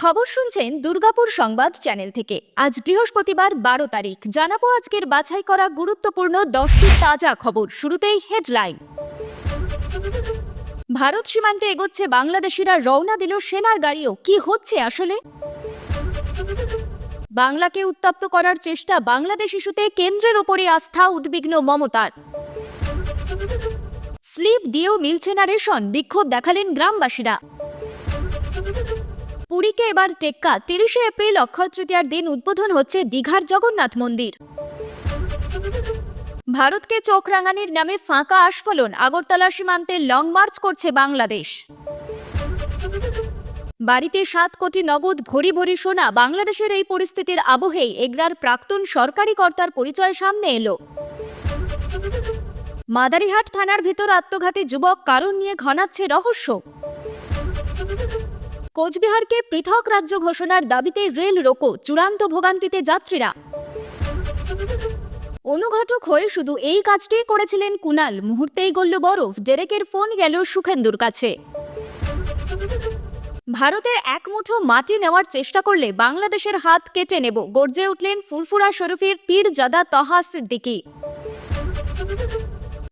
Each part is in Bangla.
খবর শুনছেন দুর্গাপুর সংবাদ চ্যানেল থেকে। আজ বৃহস্পতিবার বারো তারিখ। জানাব আজকের বাছাই করা গুরুত্বপূর্ণ দশটি তাজা খবর। শুরুতেই হেডলাইন। ভারত সীমান্তে এগোচ্ছে বাংলাদেশিরা রওনা দিল সেনার গাড়িও। কি হচ্ছে আসলে? বাংলাকে উত্তপ্ত করার চেষ্টা বাংলাদেশ ইস্যুতে কেন্দ্রের ওপরে আস্থা উদ্বিগ্ন মমতার। স্লিপ দিয়েও মিলছে না রেশন, বিক্ষোভ দেখালেন গ্রামবাসীরা। পুরীকে এবার টেক্কা। তিরিশে এপ্রিল অক্ষয় তৃতীয়ার দিন উদ্বোধন হচ্ছে দীঘার জগন্নাথ মন্দির। ভারতকে চোখ রাঙানির নামে ফাঁকা আস্ফলন, আগরতলা সীমান্তে লং মার্চ করছে বাংলাদেশ। বাড়িতে সাত কোটি নগদ ভরি ভরি সোনা, বাংলাদেশের এই পরিস্থিতির আবহেই এগরার প্রাক্তন সরকারি কর্তার পরিচয় সামনে এলো। মাদারিহাট থানার ভিতর আত্মঘাতী যুবক কারণ নিয়ে ঘনাচ্ছে রহস্য। কোচবিহারকে পৃথক রাজ্য ঘোষণার দাবিতে রেল রোকো, চূড়ান্ত ভোগান্তিতে যাত্রীরা। অনুঘটক হয়ে শুধু এই কাজটিই করেছিলেন কুনাল। মুহূর্তেই গলল বরফ, ডেরেকের ফোন গেল সুখেন্দুর কাছে। ভারতের এক মুঠো মাটি নেওয়ার চেষ্টা করলে বাংলাদেশের হাত কেটে নেব, গর্জে উঠলেন ফুরফুরা শরীফের পীর জাদা তহা সিদ্দিকী।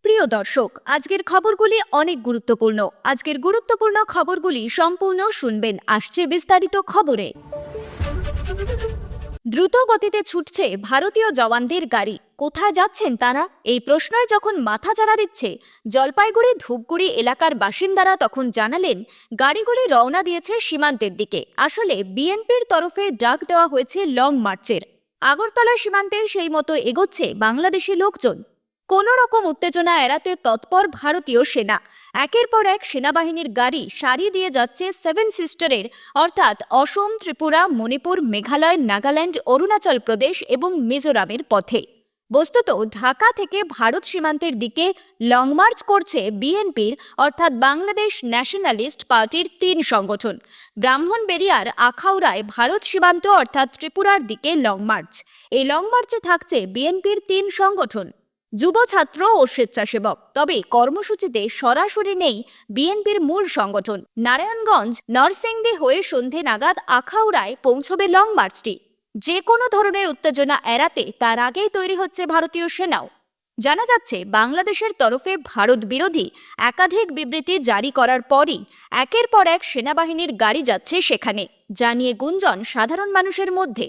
প্রিয় দর্শক, আজকের খবরগুলি অনেক গুরুত্বপূর্ণ। আজকের গুরুত্বপূর্ণ খবরগুলি সম্পূর্ণ শুনবেন। আসছে বিস্তারিত খবরে। দ্রুত গতিতে ছুটছে ভারতীয় জওয়ানদের গাড়ি। কোথায় যাচ্ছেন তারা? এই প্রশ্নই যখন মাথা চাড়া দিচ্ছে, জলপাইগুড়ি ধূপগুড়ি এলাকার বাসিন্দারা তখন জানালেন, গাড়িগুলি রওনা দিয়েছে সীমান্তের দিকে। আসলে বিএনপির তরফে ডাক দেওয়া হয়েছে লং মার্চের। আগরতলা সীমান্তে সেই মতো এগোচ্ছে বাংলাদেশি লোকজন। কোনো রকম উত্তেজনা এড়াতে তৎপর ভারতীয় সেনা। একের পর এক সেনাবাহিনীর গাড়ি সারি দিয়ে যাচ্ছে সেভেন সিস্টারের অর্থাৎ অসম, ত্রিপুরা, মণিপুর, মেঘালয়, নাগাল্যান্ড, অরুণাচল প্রদেশ এবং মিজোরামের পথে। বস্তুত ঢাকা থেকে ভারত সীমান্তের দিকে লং মার্চ করছে বিএনপির অর্থাৎ বাংলাদেশ ন্যাশনালিস্ট পার্টির তিন সংগঠন। ব্রাহ্মণ ব্রাহ্মণবেরিয়ার আখাউড়ায় ভারত সীমান্ত, অর্থাৎ ত্রিপুরার দিকে লং মার্চ এই লং মার্চে থাকছে বিএনপির তিন সংগঠন। যুব ছাত্র ও স্বেচ্ছাসেবক। তবে কর্মসূচিতে সরাসরি নেই বিএনপির মূল সংগঠন। নারায়ণগঞ্জ নরসিংদী হয়ে সন্ধে নাগাদ আখাউড়ায় পৌঁছবে লং মার্চটি। যে কোনো ধরনের উত্তেজনা এড়াতে তার আগেই তৈরি হচ্ছে ভারতীয় সেনাও। জানা যাচ্ছে, বাংলাদেশের তরফে ভারত বিরোধী একাধিক বিবৃতি জারি করার পরই একের পর এক সেনাবাহিনীর গাড়ি যাচ্ছে সেখানে জানিয়ে গুঞ্জন সাধারণ মানুষের মধ্যে।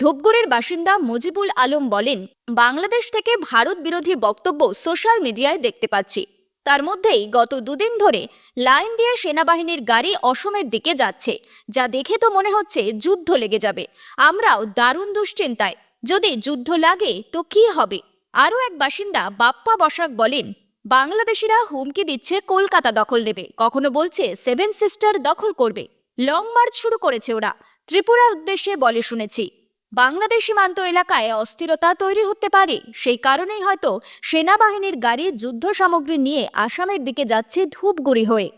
ধূপগুড়ির বাসিন্দা মুজিবুল আলম বলেন, বাংলাদেশ থেকে ভারত বিরোধী বক্তব্য সোশ্যাল মিডিয়ায় দেখতে পাচ্ছি। তার মধ্যেই গত দুদিন ধরে লাইন দিয়ে সেনাবাহিনীর গাড়ি অসমের দিকে যাচ্ছে, যা দেখে তো মনে হচ্ছে যুদ্ধ লেগে যাবে। আমরাও দারুণ দুশ্চিন্তায়। যদি যুদ্ধ লাগে, তো কি হবে? আরও এক বাসিন্দা বাপ্পা বসাক বলেন, বাংলাদেশিরা হুমকি দিচ্ছে কলকাতা দখল নেবে। কখনো বলছে সেভেন সিস্টার দখল করবে। লং মার্চ শুরু করেছে ওরা। ত্রিপুরার উদ্দেশ্যে বলে শুনেছি। বাংলাদেশ সীমান্ত এলাকায় অস্থিরতা তৈরি হতে পারে। সেই কারণেই হয়তো সেনাবাহিনীর গাড়ি যুদ্ধ সামগ্রী নিয়ে আসামের দিকে যাচ্ছে ধূপগুড়ি হয়ে।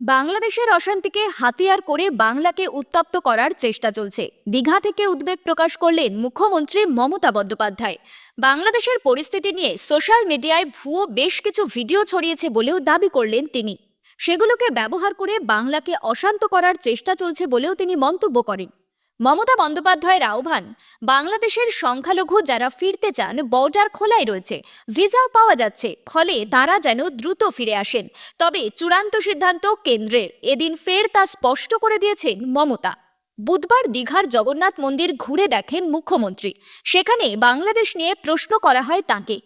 বাংলাদেশের অশান্তিকে হাতিয়ার করে বাংলাকে উত্তপ্ত করার চেষ্টা চলছে। দীঘা থেকে উদ্বেগ প্রকাশ করলেন মুখ্যমন্ত্রী মমতা বন্দ্যোপাধ্যায়। বাংলাদেশের পরিস্থিতি নিয়ে সোশ্যাল মিডিয়ায় ভুয়ো বেশ কিছু ভিডিও ছড়িয়েছে বলেও দাবি করলেন তিনি। সেগুলোকে ব্যবহার করে বাংলাকে অশান্ত করার চেষ্টা চলছে বলেও তিনি মন্তব্য করেন। মমতা বন্দ্যোপাধ্যায়ের আহ্বান, বাংলাদেশের সংখ্যালঘু যারা ফিরতে চান, বর্ডার খোলাই রয়েছে। ভিসাও পাওয়া যাচ্ছে, ফলে তারা যেন দ্রুত ফিরে আসেন। তবে চূড়ান্ত সিদ্ধান্ত কেন্দ্রের, এদিন ফের তা স্পষ্ট করে দিয়েছেন মমতা। বুধবার দীঘার জগন্নাথ মন্দির ঘুরে দেখেন মুখ্যমন্ত্রী। সেখানে বাংলাদেশ নিয়ে প্রশ্ন করা হয় তাকে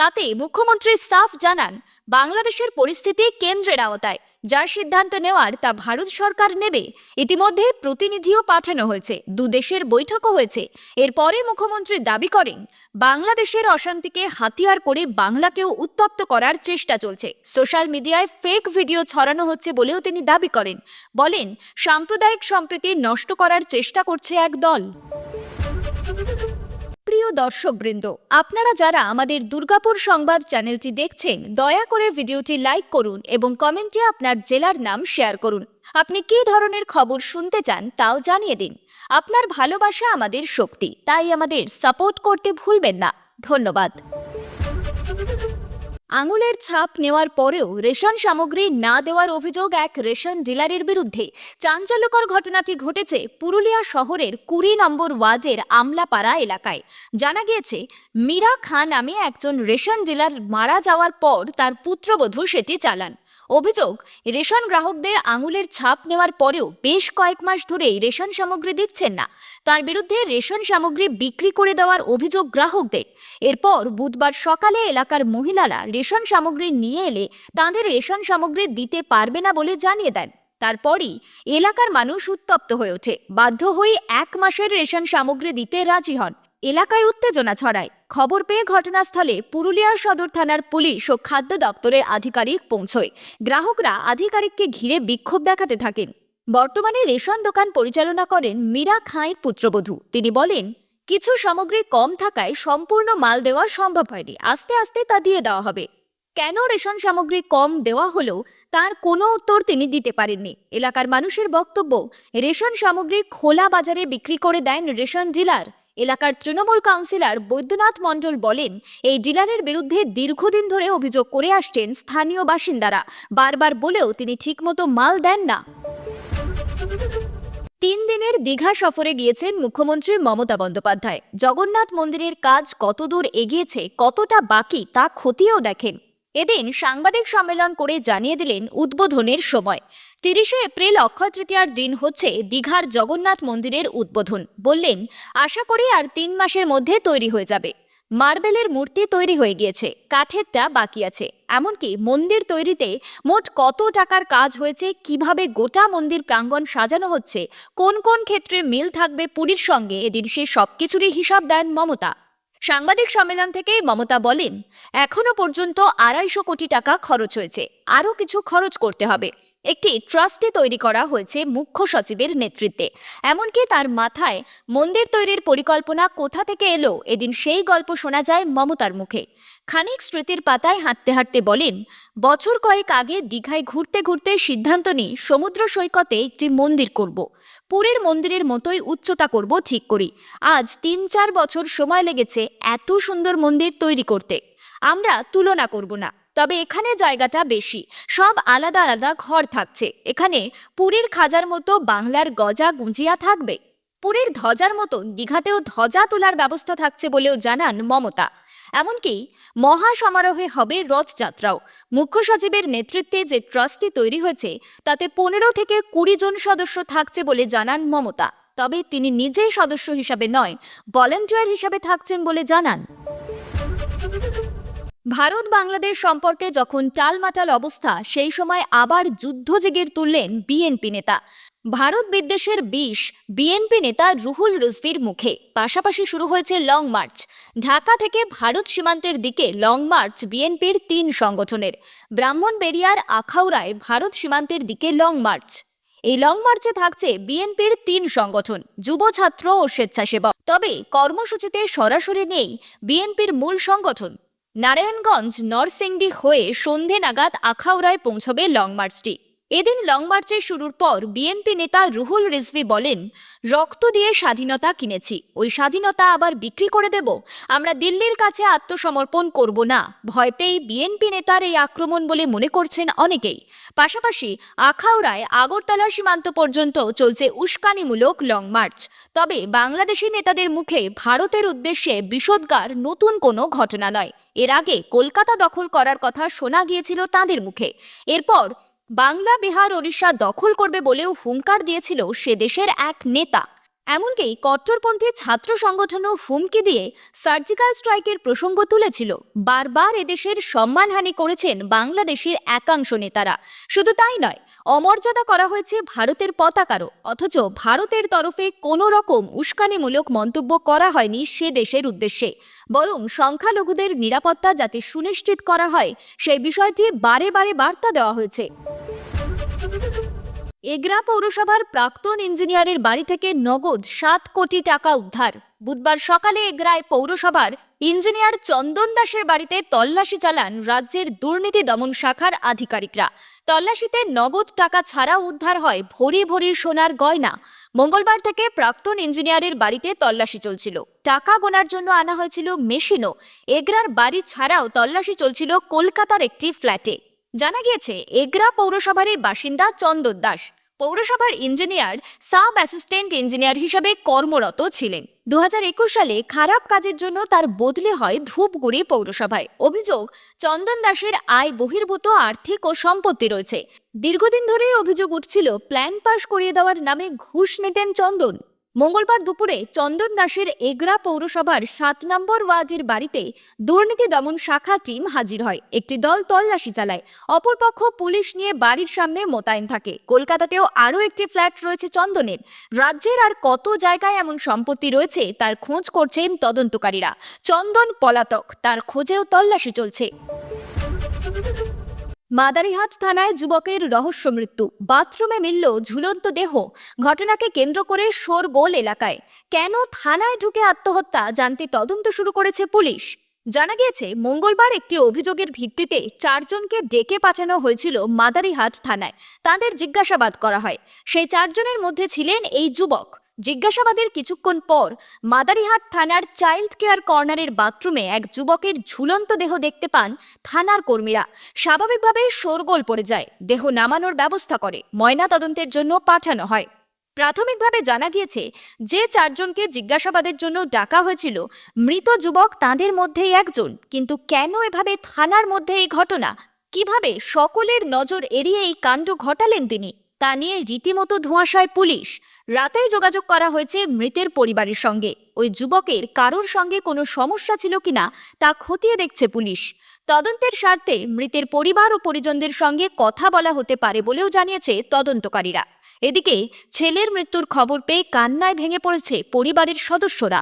তাতে মুখ্যমন্ত্রী সাফ জানান, বাংলাদেশের পরিস্থিতি কেন্দ্রের আওতায়। যার সিদ্ধান্ত নেওয়ার তা ভারত সরকার নেবে। ইতিমধ্যে প্রতিনিধিও পাঠানো হয়েছে, দু দেশের বৈঠকও হয়েছে। এরপরে মুখ্যমন্ত্রী দাবি করেন, বাংলাদেশের অশান্তিকে হাতিয়ার করে বাংলাকেও উত্তপ্ত করার চেষ্টা চলছে। সোশ্যাল মিডিয়ায় ফেক ভিডিও ছড়ানো হচ্ছে বলেও তিনি দাবি করেন। বলেন, সাম্প্রদায়িক সম্প্রীতি নষ্ট করার চেষ্টা করছে এক দল। প্রিয় দর্শকবৃন্দ, আপনারা যারা আমাদের দুর্গাপুর সংবাদ চ্যানেলটি দেখছেন, দয়া করে ভিডিওটি লাইক করুন এবং কমেন্টে আপনার জেলার নাম শেয়ার করুন। আপনি কি ধরনের খবর শুনতে চান তাও জানিয়ে দিন। আপনার ভালোবাসা আমাদের শক্তি, তাই আমাদের সাপোর্ট করতে ভুলবেন না। ধন্যবাদ। আঙুলের ছাপ নেওয়ার পরেও রেশন সামগ্রী না দেওয়ার অভিযোগ এক রেশন ডিলারের বিরুদ্ধে। চাঞ্চল্যকর ঘটনাটি ঘটেছে পুরুলিয়া শহরের কুড়ি নম্বর ওয়াজের আমলাপাড়া এলাকায়। জানা গিয়েছে, মীরা খান নামে একজন রেশন ডিলার মারা যাওয়ার পর তার পুত্রবধূ সেটি চালান। অভিযোগ, রেশন গ্রাহকদের আঙুলের ছাপ নেওয়ার পরেও বেশ কয়েক মাস ধরেই রেশন সামগ্রী দিচ্ছেন না। তার বিরুদ্ধে রেশন সামগ্রী বিক্রি করে দেওয়ার অভিযোগ গ্রাহকদের। এরপর বুধবার সকালে এলাকার মহিলারা রেশন সামগ্রী নিয়ে এলে তাঁদের রেশন সামগ্রী দিতে পারবে না বলে জানিয়ে দেন। তারপরই এলাকার মানুষ উত্তপ্ত হয়ে ওঠে। বাধ্য হয়ে এক মাসের রেশন সামগ্রী দিতে রাজি হন। এলাকায় উত্তেজনা ছড়ায়। খবর পেয়ে ঘটনাস্থলে পুরুলিয়া সদর থানার পুলিশ ও খাদ্য দপ্তরের আধিকারিক পৌঁছয়। গ্রাহকরা আধিকারিককে ঘিরে বিক্ষোভ দেখাতে থাকেন। বর্তমানে রেশন দোকান পরিচালনা করেন মীরা খাঁয়ের পুত্রবধূ। তিনি বলেন, কিছু সামগ্রী কম থাকায় সম্পূর্ণ মাল দেওয়া সম্ভব হয়নি। আস্তে আস্তে তা দিয়ে দেওয়া হবে। কেন রেশন সামগ্রী কম দেওয়া হলো তার কোনো উত্তর তিনি দিতে পারেননি। এলাকার মানুষের বক্তব্য, রেশন সামগ্রী খোলা বাজারে বিক্রি করে দেন রেশন ডিলার। এলাকার তৃণমূল কাউন্সিলর বৈদ্যনাথ মণ্ডল বলেন, এই ডিলারের বিরুদ্ধে দীর্ঘদিন ধরে অভিযোগ করে আসছেন স্থানীয় বাসিন্দারা। বারবার বলেও তিনি ঠিকমতো মাল দেন না। তিন দিনের দীঘা সফরে গিয়েছেন মুখ্যমন্ত্রী মমতা বন্দ্যোপাধ্যায়। জগন্নাথ মন্দিরের কাজ কতদূর এগিয়েছে, কতটা বাকি তা খতিয়েও দেখেন। এদিন সাংবাদিক সম্মেলন করে জানিয়ে দিলেন উদ্বোধনের সময়। তিরিশে এপ্রিল অক্ষয় তৃতীয়ার দিন হচ্ছে দীঘার জগন্নাথ মন্দিরের উদ্বোধন। বললেন, আশা করি আর তিন মাসের মধ্যে তৈরি হয়ে যাবে। মার্বেলের মূর্তি তৈরি হয়ে গিয়েছে, কাঠেরটা বাকি আছে। এমনকি মন্দির তৈরিতে মোট কত টাকার কাজ হয়েছে, কীভাবে গোটা মন্দির প্রাঙ্গণ সাজানো হচ্ছে, কোন কোন ক্ষেত্রে মিল থাকবে পুরীর সঙ্গে, এদিন সে সবকিছুরই হিসাব দেন মমতা। সাংবাদিক সম্মেলন থেকে মমতা বলেন, এখনও পর্যন্ত আড়াইশো কোটি টাকা খরচ হয়েছে। আরও কিছু খরচ করতে হবে। একটি ট্রাস্টে তৈরি করা হয়েছে মুখ্য সচিবের নেতৃত্বে। এমনকি তার মাথায় মন্দির তৈরির পরিকল্পনা কোথা থেকে এলো? এদিন সেই গল্প শোনা যায় মমতার মুখে। খানিক স্মৃতির পাতায় হাঁটতে হাঁটতে বলেন, বছর কয়েক আগে দীঘায় ঘুরতে ঘুরতে সিদ্ধান্ত নিই, সমুদ্র সৈকতে একটি মন্দির করব। পুরীর মন্দিরের মতোই উচ্চতা করব ঠিক করি। আজ তিন চার বছর সময় লেগেছে এত সুন্দর মন্দির তৈরি করতে। আমরা তুলনা করব না। তবে এখানে জায়গাটা বেশি। সব আলাদা আলাদা ঘর থাকছে। এখানে পুরীর খাজার মতো বাংলার গজা গুঁজিয়া থাকবে। পুরীর ধ্বজার মতো দীঘাতেও ধ্বজা তোলার ব্যবস্থা থাকছে বলেও জানান মমতা। এমনকি মহা সমারোহে হবে রথযাত্রাও। মুখ্য সচিবের নেতৃত্বে যে ট্রাস্টটি তৈরি হয়েছে, তাতে পনেরো থেকে কুড়ি জন সদস্য থাকছে বলে জানান মমতা। তবে তিনি নিজেই সদস্য হিসাবে নয়, ভলেন্টিয়ার হিসাবে থাকছেন বলে জানান। ভারত বাংলাদেশ সম্পর্কে যখন টালমাটাল অবস্থা, সেই সময় আবার যুদ্ধ জেগের তুললেন বিএনপি নেতা। ভারত বিদ্বেষের বিষ বিএনপি নেতা রুহুল রিজভির মুখে। পাশাপাশি শুরু হয়েছে লং মার্চ। ঢাকা থেকে ভারত সীমান্তের দিকে লং মার্চ বিএনপির তিন সংগঠনের। ব্রাহ্মণবেড়িয়ার আখাউড়ায় ভারত সীমান্তের দিকে লং মার্চ। এই লং মার্চে থাকছে বিএনপির তিন সংগঠন, যুব ছাত্র ও স্বেচ্ছাসেবক। তবে কর্মসূচিতে সরাসরি নেই বিএনপির মূল সংগঠন। নারায়ণগঞ্জ নরসিংদী হয়ে সন্ধে নাগাদ আখাউড়ায় পৌঁছবে লং মার্চটি। এদিন লং মার্চের শুরুর পর বিএনপি নেতা রুহুল রিজভি বলেন, রক্ত দিয়ে স্বাধীনতা কিনেছি, ওই স্বাধীনতা আবার বিক্রি করে দেব, আমরা দিল্লির কাছে আত্মসমর্পণ করব না। ভয় পেয়ে বিএনপি নেতার এই আক্রমণ বলে মনে করছেন অনেকেই। পাশাপাশি আখাউড়ায় আগরতলা সীমান্ত পর্যন্ত চলছে উস্কানিমূলক লং মার্চ। তবে বাংলাদেশি নেতাদের মুখে ভারতের উদ্দেশ্যে বিষোদ্গার নতুন কোনো ঘটনা নয়। এর আগে কলকাতা দখল করার কথা শোনা গিয়েছিল তাঁদের মুখে। এরপর বাংলা, বিহার, ওড়িশা দখল করবে বলেও হুঙ্কার দিয়েছিল সে দেশের এক নেতা। এমনকি কট্টরপন্থী ছাত্র সংগঠনও হুমকি দিয়ে সার্জিক্যাল স্ট্রাইকের প্রসঙ্গ তুলেছিল। বারবার এদেশের সম্মানহানি করেছেন বাংলাদেশের একাংশ নেতারা। শুধু তাই নয় অমর্যাদা করা হয়েছে ভারতের পতাকারও। অথচ ভারতের তরফে কোনো রকম উস্কানিমূলক মন্তব্য করা হয়নি সে দেশের উদ্দেশ্যে। বরং সংখ্যালঘুদের নিরাপত্তা যাতে সুনিশ্চিত করা হয়, সেই বিষয়টি বারে বারে বার্তা দেওয়া হয়েছে। এগরা পৌরসভার প্রাক্তন ইঞ্জিনিয়ারের বাড়ি থেকে নগদ সাত কোটি টাকা উদ্ধার। বুধবার সকালে এগরায় পৌরসভার ইঞ্জিনিয়ার চন্দন দাসের বাড়িতে তল্লাশি চালান রাজ্যের দুর্নীতি দমন শাখার আধিকারিকরা। তল্লাশিতে নগদ টাকা ছাড়াও উদ্ধার হয় ভরি ভরি সোনার গয়না। মঙ্গলবার থেকে প্রাক্তন ইঞ্জিনিয়ারের বাড়িতে তল্লাশি চলছিল। টাকা গোনার জন্য আনা হয়েছিল মেশিনও। এগরার বাড়ি ছাড়াও তল্লাশি চলছিল কলকাতার একটি ফ্ল্যাটে। জানা গিয়েছে, এগরা পৌরসভারই বাসিন্দা চন্দন দাস। পৌরসভার ইঞ্জিনিয়ার সাব অ্যাসিস্ট্যান্ট ইঞ্জিনিয়ার হিসেবে কর্মরত ছিলেন। দু হাজার একুশ সালে খারাপ কাজের জন্য তার বদলে হয় ধূপগুড়ি পৌরসভায়। অভিযোগ, চন্দন দাসের আয় বহির্ভূত আর্থিক ও সম্পত্তি রয়েছে। দীর্ঘদিন ধরেই অভিযোগ উঠছিল, প্ল্যান পাশ করিয়ে দেওয়ার নামে ঘুষ নিতেন চন্দন। মঙ্গলবার দুপুরে চন্দন দাসের এগরা পৌরসভার সাত নম্বর ওয়ার্ডের বাড়িতে দুর্নীতি দমন শাখা টিম হাজির হয়। একটি দল তল্লাশি চালায়। অপরপক্ষ পুলিশ নিয়ে বাড়ির সামনে মোতায়েন থাকে। কলকাতাতেও আরও একটি ফ্ল্যাট রয়েছে চন্দনের। রাজ্যের আর কত জায়গায় এমন সম্পত্তি রয়েছে তার খোঁজ করছেন তদন্তকারীরা। চন্দন পলাতক, তার খোঁজেও তল্লাশি চলছে। মাদারিহাট থানায় যুবকের রহস্য মৃত্যু। বাথরুমে মিলল ঝুলন্ত দেহ। ঘটনাকে কেন্দ্র করে শোরগোল এলাকায়। কেন থানায় ঢুকে আত্মহত্যা জানতে তদন্ত শুরু করেছে পুলিশ। জানা গিয়েছে, মঙ্গলবার একটি অভিযোগের ভিত্তিতে চারজনকে ডেকে পাঠানো হয়েছিল মাদারিহাট থানায়। তাদের জিজ্ঞাসাবাদ করা হয়। সেই চারজনের মধ্যে ছিলেন এই যুবক। জিজ্ঞাসাবাদের কিছুক্ষণ পর মাদারিহাট থানার চাইল্ড কেয়ার কর্নারের বাথরুমে এক যুবকের ঝুলন্ত দেহ দেখতে পান থানার কর্মীরা। স্বাভাবিকভাবেই শোরগোল পড়ে যায়, দেহ নামানোর ব্যবস্থা করে, ময়না তদন্তের জন্য পাঠানো হয়। প্রাথমিকভাবে জানা গিয়েছে, যে চারজনকে জিজ্ঞাসাবাদের জন্য ডাকা হয়েছিল, মৃত যুবক তাদের মধ্যেই একজন। কিন্তু কেন এভাবে থানার মধ্যে এই ঘটনা? কীভাবে সকলের নজর এড়িয়ে এই কাণ্ড ঘটালেন তিনি? তা নিয়ে রীতিমতো ধোঁয়াশায় পুলিশ। রাতেই যোগাযোগ করা হয়েছে মৃতের পরিবারের সঙ্গে। ওই যুবকের কারোর সঙ্গে কোনো সমস্যা ছিল কিনা তা খতিয়ে দেখছে পুলিশ। তদন্তের স্বার্থে মৃতের পরিবার ও পরিজনদের সঙ্গে কথা বলা হতে পারে বলেও জানিয়েছে তদন্তকারীরা। এদিকে ছেলের মৃত্যুর খবর পেয়ে কান্নায় ভেঙে পড়েছে পরিবারের সদস্যরা।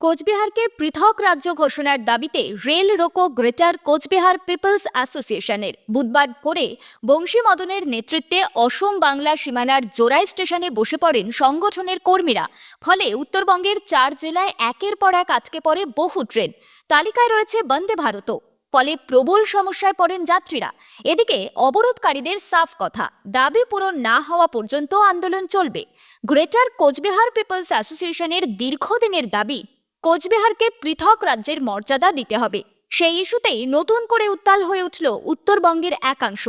কোচবিহারকে পৃথক রাজ্য ঘোষণার দাবিতে rail roko greater Cooch Behar peoples অ্যাসোসিয়েশনের বুধবার ভোরে বংশী মদনের নেতৃত্বে অসম বাংলা সীমানার জোড়াই স্টেশনে বসে পড়েন সংগঠনের কর্মীরা। ফলে উত্তরবঙ্গের চার জেলায় একের পর এক আটকে পড়ে বহু ট্রেন। তালিকায় রয়েছে বন্দে ভারতও। ফলে প্রবল সমস্যায় পড়েন যাত্রীরা। এদিকে অবরোধকারীদের সাফ কথা, দাবি পূরণ না হওয়া পর্যন্ত আন্দোলন চলবে। গ্রেটার কোচবিহার পিপলস অ্যাসোসিয়েশনের দীর্ঘদিনের দাবি কোচবিহারকে পৃথক রাজ্যের মর্যাদা দিতে হবে। সেই ইস্যুতেই নতুন করে উত্তাল হয়ে উঠল উত্তরবঙ্গের একাংশ।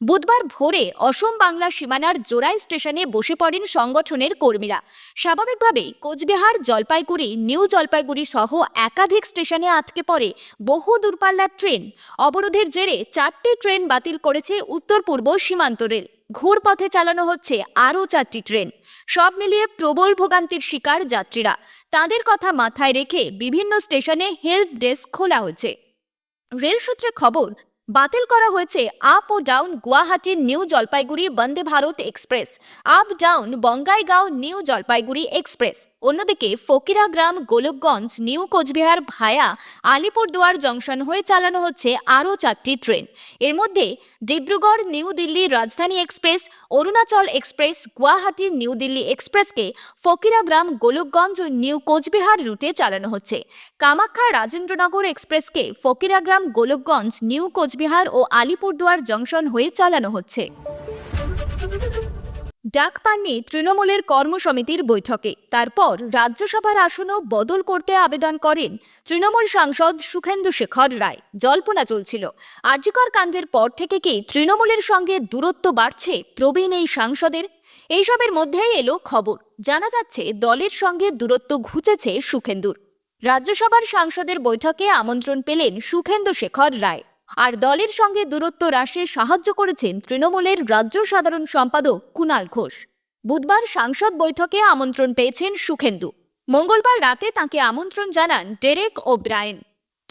বুধবার ভোরে অসম বাংলা সীমানার জোড়াই স্টেশনে বসে পড়েন সংগঠনের কর্মীরা। স্বাভাবিকভাবেই কোচবিহার জলপাইগুড়ি, নিউ জলপাইগুড়ি সহ একাধিক স্টেশনে আটকে পড়ে বহু দূরপাল্লার ট্রেন। অবরোধের জেরে চারটি ট্রেন বাতিল করেছে উত্তর পূর্ব সীমান্ত রেল। ঘুরপথে চালানো হচ্ছে আরও চারটি ট্রেন। সব মিলিয়ে প্রবল ভোগান্তির শিকার যাত্রীরা। তাদের কথা মাথায় রেখে বিভিন্ন স্টেশনে হেল্প ডেস্ক খোলা হয়েছে। রেল সূত্রে খবর, বাতিল করা হয়েছে আপ ও down Guwahati new Jalpaiguri Vande Bharat express, up down Bongaigaon new Jalpaiguri express. অন্যদিকে Fakiragram Golakganj, new Cooch Behar via Alipurduar junction হয়ে চালানো হচ্ছে আরও চারটি ট্রেন। এর মধ্যে Dibrugarh, new Delhi Rajdhani express, Arunachal express, Guwahati, new Delhi এক্সপ্রেসকে Fakiragram Golakganj ও নিউ কোচবিহার রুটে চালানো হচ্ছে। কামাখ্যা রাজেন্দ্রনগর এক্সপ্রেসকে ফকিরাগ্রাম গোলকগঞ্জ, নিউ কোচবিহার ও আলিপুরদুয়ার জংশন হয়ে চালানো হচ্ছে। ডাক পাননি তৃণমূলের কর্মসমিতির বৈঠকে। তারপর রাজ্যসভার আসনও বদল করতে আবেদন করেন তৃণমূল সাংসদ সুখেন্দু শেখর রায়। জল্পনা চলছিল আর্যিকর কাণ্ডের পর থেকে কি তৃণমূলের সঙ্গে দূরত্ব বাড়ছে প্রবীণ এই সাংসদের? এইসবের মধ্যেই এলো খবর। জানা যাচ্ছে, দলের সঙ্গে দূরত্ব ঘুচেছে সুখেন্দুর। রাজ্যসভার সাংসদের বৈঠকে আমন্ত্রণ পেলেন সুখেন্দু শেখর রায়। আর দলের সঙ্গে দূরত্ব হ্রাসে সাহায্য করেছেন তৃণমূলের রাজ্য সাধারণ সম্পাদক কুণাল ঘোষ। বুধবার সাংসদ বৈঠকে আমন্ত্রণ পেয়েছেন সুখেন্দু। মঙ্গলবার রাতে তাকে আমন্ত্রণ জানান ডেরেক ও ব্রায়েন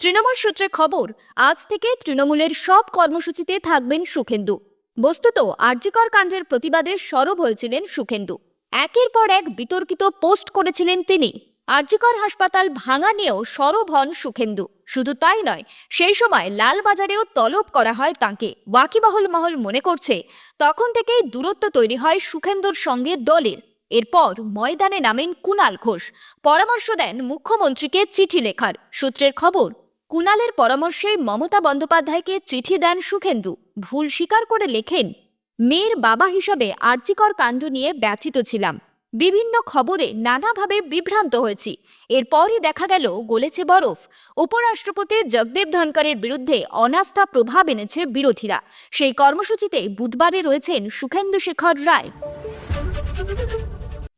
তৃণমূল সূত্রে খবর, আজ থেকে তৃণমূলের সব কর্মসূচিতে থাকবেন সুখেন্দু। বস্তুত আর্যিকর কাণ্ডের প্রতিবাদে সরব হয়েছিলেন সুখেন্দু। একের পর এক বিতর্কিত পোস্ট করেছিলেন তিনি। আর্যিকর হাসপাতাল ভাঙা নিয়েও সরব হন সুখেন্দু। শুধু তাই নয়, সেই সময় লালবাজারেও তলব করা হয় তাঁকে। ওয়াকিবহল মহল মনে করছে, তখন থেকেই দূরত্ব তৈরি হয় সুখেন্দুর সঙ্গে দলের। এরপর ময়দানে নামেন কুনাল ঘোষ। পরামর্শ দেন মুখ্যমন্ত্রীকে চিঠি লেখার। সূত্রের খবর, কুণালের পরামর্শে মমতা বন্দ্যোপাধ্যায়কে চিঠি দেন সুখেন্দু। ভুল স্বীকার করে লেখেন, মেয়ের বাবা হিসাবে আর্চিকর কাণ্ড নিয়ে ব্যথিত ছিলাম। বিভিন্ন খবরে নানাভাবে বিভ্রান্ত হয়েছি। এরপরই দেখা গেল, গলেছে বরফ। উপরাষ্ট্রপতি জগদীপ ধনকরের বিরুদ্ধে অনাস্থা প্রভাব এনেছে বিরোধীরা। সেই কর্মসূচিতে বুধবারে রয়েছেন সুখেন্দু শেখর রায়।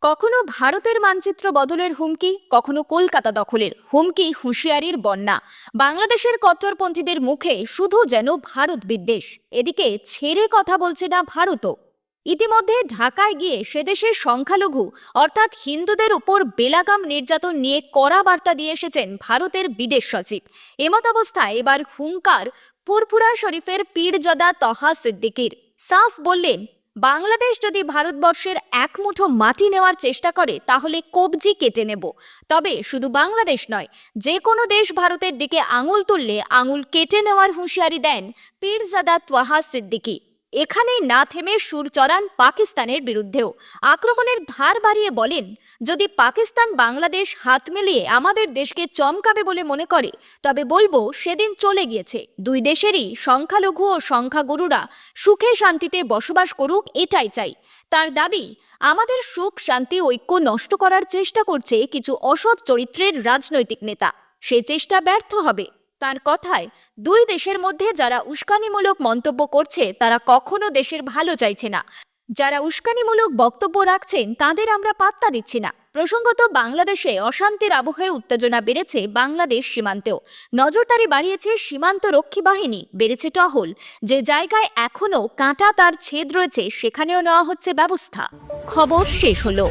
কখনো ভারতের মানচিত্র বদলের হুমকি, কখনো কলকাতা দখলের হুমকি, হুঁশিয়ারির বন্যা। বাংলাদেশের কট্টরপন্থীদের মুখে শুধু যেন ভারত বিদ্বেষ। এদিকে ছেড়ে কথা বলছে না ভারতও। ইতিমধ্যে ঢাকায় গিয়ে সেদেশের সংখ্যালঘু, অর্থাৎ হিন্দুদের উপর বেলাগাম নির্যাতন নিয়ে কড়া বার্তা দিয়ে এসেছেন ভারতের বিদেশ সচিব। এমত এমতাবস্থায় এবার হুঙ্কার পুরপুরা শরীফের পীরজাদা তহা সিদ্দিকির। সাফ বললেন, বাংলাদেশ যদি ভারতবর্ষের এক মুঠো মাটি নেওয়ার চেষ্টা করে, তাহলে কবজি কেটে নেব। তবে শুধু বাংলাদেশ নয় যে কোনো দেশ ভারতের দিকে আঙুল তুললে আঙুল কেটে নেওয়ার হুঁশিয়ারি দেন পীরজাদা তোয়াহা সিদ্দিকী। এখানেই না থেমে সুর চড়ান পাকিস্তানের বিরুদ্ধেও। আক্রমণের ধার বাড়িয়ে বলেন, যদি পাকিস্তান বাংলাদেশ হাত মিলিয়ে আমাদের দেশকে চমকাবে বলে মনে করে, তবে বলব সেদিন চলে গিয়েছে। দুই দেশেরই সংখ্যালঘু ও সংখ্যাগুরুরা সুখে শান্তিতে বসবাস করুক, এটাই চাই। তার দাবি, আমাদের সুখ, শান্তি, ঐক্য নষ্ট করার চেষ্টা করছে কিছু অসৎ চরিত্রের রাজনৈতিক নেতা। সে চেষ্টা ব্যর্থ হবে। তার কথায়, দুই দেশের মধ্যে যারা উস্কানিমূলক মন্তব্য করছে, তারা কখনো দেশের ভালো চাইছে না। যারা উস্কানিমূলক বক্তব্য রাখছেন, তাদের আমরা পাত্তা দিচ্ছি না। প্রসঙ্গত, বাংলাদেশে অশান্তির আবহে উত্তেজনা বেড়েছে বাংলাদেশ সীমান্তেও। নজরদারি বাড়িয়েছে সীমান্ত রক্ষী বাহিনী, বেড়েছে টহল। যে জায়গায় এখনও কাঁটা তার ছেদ রয়েছে, সেখানেও নেওয়া হচ্ছে ব্যবস্থা। খবর শেষ হলো।